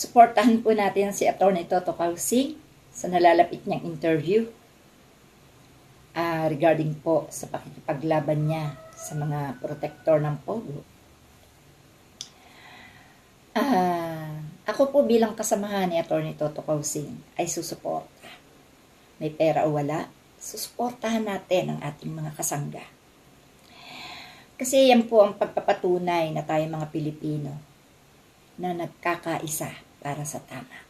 Suportahan po natin si Atty. Toto Kausing sa nalalapit niyang interview ah, regarding po sa pakikipaglaban niya sa mga protektor ng Pogo. Ah, ako po bilang kasamahan ni Atty. Toto Kausing ay susuporta. May pera o wala, susuportahan natin ang ating mga kasangga. Kasi yan po ang pagpapatunay na tayo mga Pilipino na nagkakaisa para sa tama.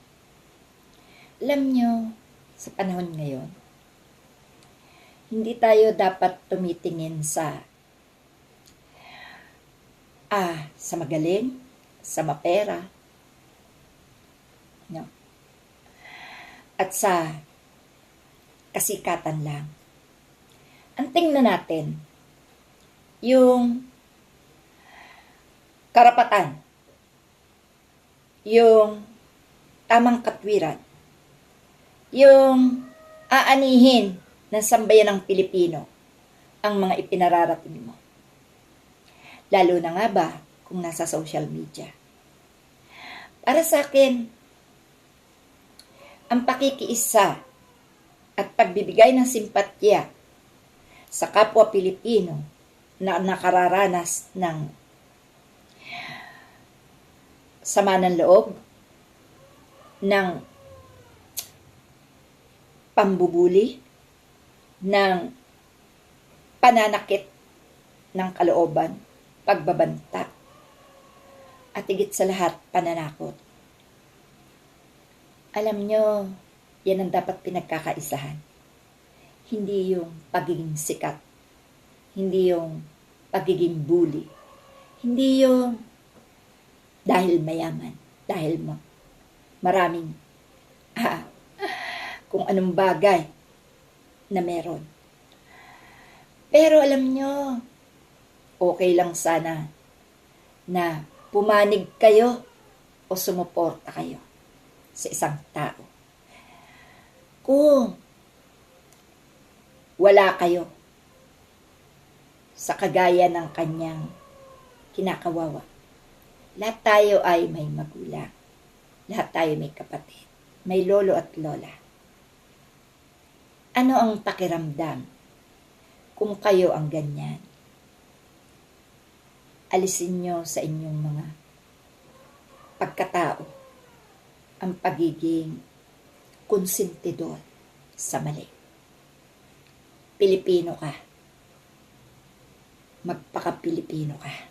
Alam nyo, sa panahon ngayon, hindi tayo dapat tumitingin sa ah, sa magaling, sa mapera, no? at sa kasikatan lang. Ang tingnan natin, yung karapatan, yung tamang katwiran, yung aanihin ng sambayan ng Pilipino ang mga ipinararating mo. Lalo na nga ba kung nasa social media. Para sa akin, ang pakikiisa at pagbibigay ng simpatya sa kapwa Pilipino na nakararanas ng sama ng loob, ng pambubuli, ng pananakit ng kalooban, pagbabanta, at higit sa lahat, pananakot. Alam nyo, yan ang dapat pinagkakaisahan. Hindi yung pagiging sikat. Hindi yung pagiging bully. Hindi yung dahil mayaman, dahil mo maraming ah, kung anong bagay na meron. Pero alam nyo, okay lang sana na pumanig kayo o sumuporta kayo sa isang tao. Kung wala kayo sa kagaya ng kanyang kinakawawa. Lahat tayo ay may magulang. Lahat tayo may kapatid. May lolo at lola. Ano ang pakiramdam kung kayo ang ganyan? Alisin nyo sa inyong mga pagkatao ang pagiging konsentidor sa mali. Pilipino ka. Magpaka-Pilipino ka.